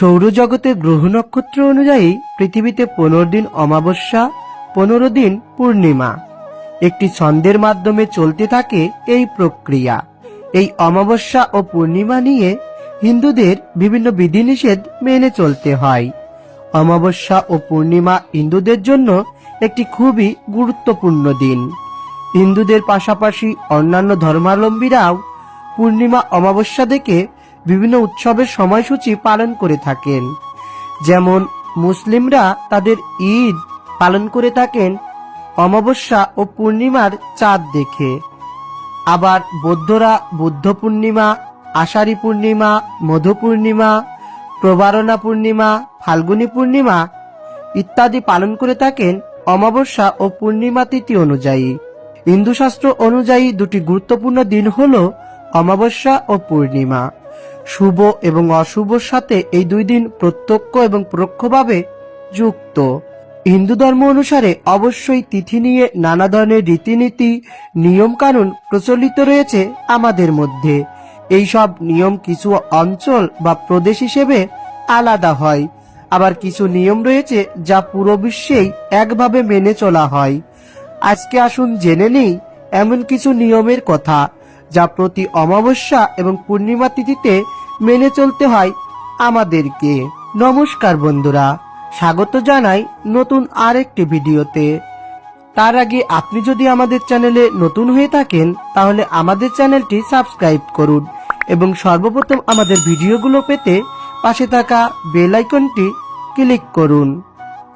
সৌরজগতের গ্রহ নক্ষত্র অনুযায়ী পৃথিবীতে পনেরো দিন অমাবস্যা, পনেরো দিন পূর্ণিমা। একটি ছন্দের মাধ্যমে চলতে থাকে এই প্রক্রিয়া। এই অমাবস্যা ও পূর্ণিমা নিয়ে হিন্দুদের বিভিন্ন বিধিনিষেধ মেনে চলতে হয়। অমাবস্যা ও পূর্ণিমা হিন্দুদের জন্য একটি খুবই গুরুত্বপূর্ণ দিন। হিন্দুদের পাশাপাশি অন্যান্য ধর্মাবলম্বীরাও পূর্ণিমা অমাবস্যা দেখে বিভিন্ন উৎসবের সময়সূচি পালন করে থাকেন। যেমন, মুসলিমরা তাদের ঈদ পালন করে থাকেন, অমাবস্যা ও পূর্ণিমার চাঁদ দেখে। আবার বৌদ্ধরা বুদ্ধ পূর্ণিমা, আষাঢ়ী পূর্ণিমা, মধু পূর্ণিমা, প্রবারণা পূর্ণিমা, ফাল্গুনী পূর্ণিমা ইত্যাদি পালন করে থাকেন অমাবস্যা ও পূর্ণিমা তিথি অনুযায়ী। হিন্দুশাস্ত্র অনুযায়ী দুটি গুরুত্বপূর্ণ দিন হল অমাবস্যা ও পূর্ণিমা। শুভ এবং অশুভর সাথে এই দুই দিন প্রত্যক্ষ এবং পরোক্ষভাবে যুক্ত। হিন্দু ধর্ম অনুসারে অবশ্যই তিথি নিয়ে নানা ধরনের রীতিনীতি নিয়ম কানুন প্রচলিত রয়েছে আমাদের মধ্যে। এই সব নিয়ম কিছু অঞ্চল বা প্রদেশ হিসেবে আলাদা হয়। আবার কিছু নিয়ম রয়েছে যা পুরো বিশ্বেই একভাবে মেনে চলা হয়। আজকে আসুন জেনে নেই এমন কিছু নিয়মের কথা যা প্রতি অমাবস্যা এবং পূর্ণিমা তিথিতে মেনে চলতে হয় আমাদেরকে। নমস্কার বন্ধুরা, স্বাগত জানাই নতুন আরেকটি ভিডিওতে। তার আগে আপনি যদি আমাদের চ্যানেলে নতুন হয়ে থাকেন, তাহলে আমাদের চ্যানেলটি সাবস্ক্রাইব করুন এবং সর্বপ্রথম আমাদের ভিডিওগুলো পেতে পাশে থাকা বেল আইকনটি ক্লিক করুন।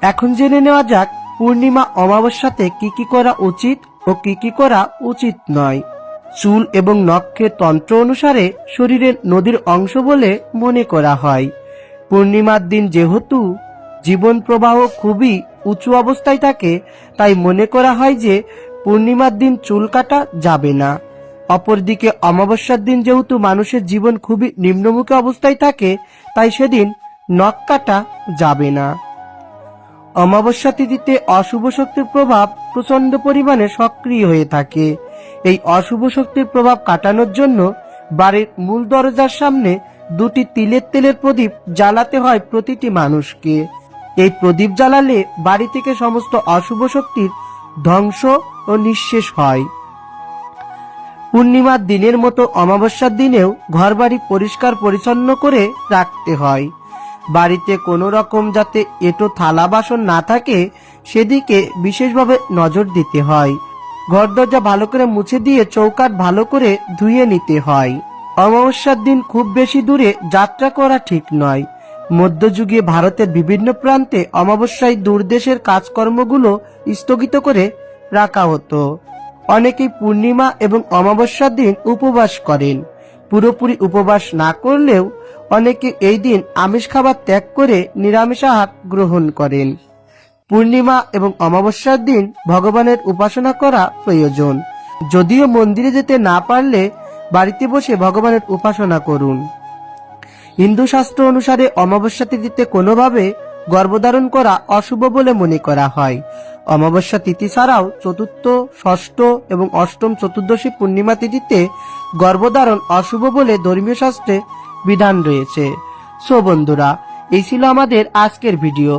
এখন জেনে নেওয়া যাক, পূর্ণিমা অমাবস্যাতে কি কি করা উচিত ও কি কি করা উচিত নয়। চুল এবং নখকে তন্ত্র অনুসারে শরীরের নদীর অংশ বলে মনে করা হয়। পূর্ণিমার দিন যেহেতু জীবন প্রবাহ খুবই উঁচু অবস্থায় থাকে, তাই মনে করা হয় যে পূর্ণিমার দিন চুল কাটা যাবে না। অপরদিকে অমাবস্যার দিন যেহেতু মানুষের জীবন খুবই নিম্নমুখী অবস্থায় থাকে, তাই সেদিন নখ কাটা যাবে না। অমাবস্যা তিথিতে অশুভ শক্তির প্রভাব প্রচণ্ড পরিমাণে সক্রিয় হয়ে থাকে। এই অশুভ শক্তির প্রভাব কাটানোর জন্য বাড়ির মূল দরজার সামনে দুটি তিলের তেলের প্রদীপ জ্বালাতে হয় প্রতিটি মানুষকে। এই প্রদীপ জ্বালালে বাড়ি থেকে সমস্ত অশুভ শক্তির ধ্বংস ও নিঃশেষ হয়। পূর্ণিমার দিনের মতো অমাবস্যার দিনেও ঘরবাড়ি পরিষ্কার পরিচ্ছন্ন করে রাখতে হয়। বাড়িতে কোনো রকম যাতে এটো থালা বাসন না থাকে, সেদিকে বিশেষভাবে নজর দিতে হয়। ঘর দরজা ভালো করে মুছে দিয়ে চৌকাট ভালো করে ধুয়ে নিতে হয়। অমাবস্যার দিন খুব বেশি দূরে যাত্রা করা ঠিক নয়। মধ্যযুগে ভারতের বিভিন্ন প্রান্তে অমাবস্যায় দূরদেশের কাজকর্মগুলো স্থগিত করে রাখা হতো। অনেকেই পূর্ণিমা এবং অমাবস্যার দিন উপবাস করেন। পুরোপুরি উপবাস না করলেও অনেকে এই দিন আমিষ খাবার ত্যাগ করে নিরামিষ আহার গ্রহণ করেন। পূর্ণিমা এবং অমাবস্যার দিন ভগবানের উপাসনা করা প্রয়োজন। যদিও মন্দিরে যেতে না পারলে বাড়িতে বসে ভগবানের উপাসনা করুন। হিন্দু শাস্ত্র অনুসারে অমাবস্যা তিথিতে কোনোভাবে গর্ভধারণ করা অশুভ বলে মনে করা হয়। অমাবস্যা তিথি ছাড়াও চতুর্থ, ষষ্ঠ এবং অষ্টম চতুর্দশী পূর্ণিমা তিথিতে গর্ভধারণ অশুভ বলে ধর্মীয় শাস্ত্রে বিধান রয়েছে। সো বন্ধুরা, এই ছিল আমাদের আজকের ভিডিও।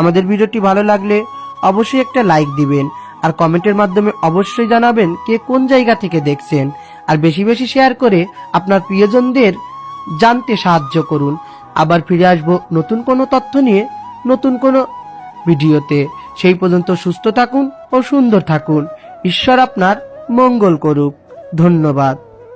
আমাদের ভিডিওটি ভালো লাগলে অবশ্যই একটা লাইক দিবেন আর কমেন্টের মাধ্যমে অবশ্যই জানাবেন কে কোন জায়গা থেকে দেখছেন। আর বেশি বেশি শেয়ার করে আপনার প্রিয়জনদের জানতে সাহায্য করুন। আবার ফিরে আসব নতুন কোনো তথ্য নিয়ে নতুন কোনো ভিডিওতে। সেই পর্যন্ত সুস্থ থাকুন ও সুন্দর থাকুন। ঈশ্বর আপনার মঙ্গল করুক। ধন্যবাদ।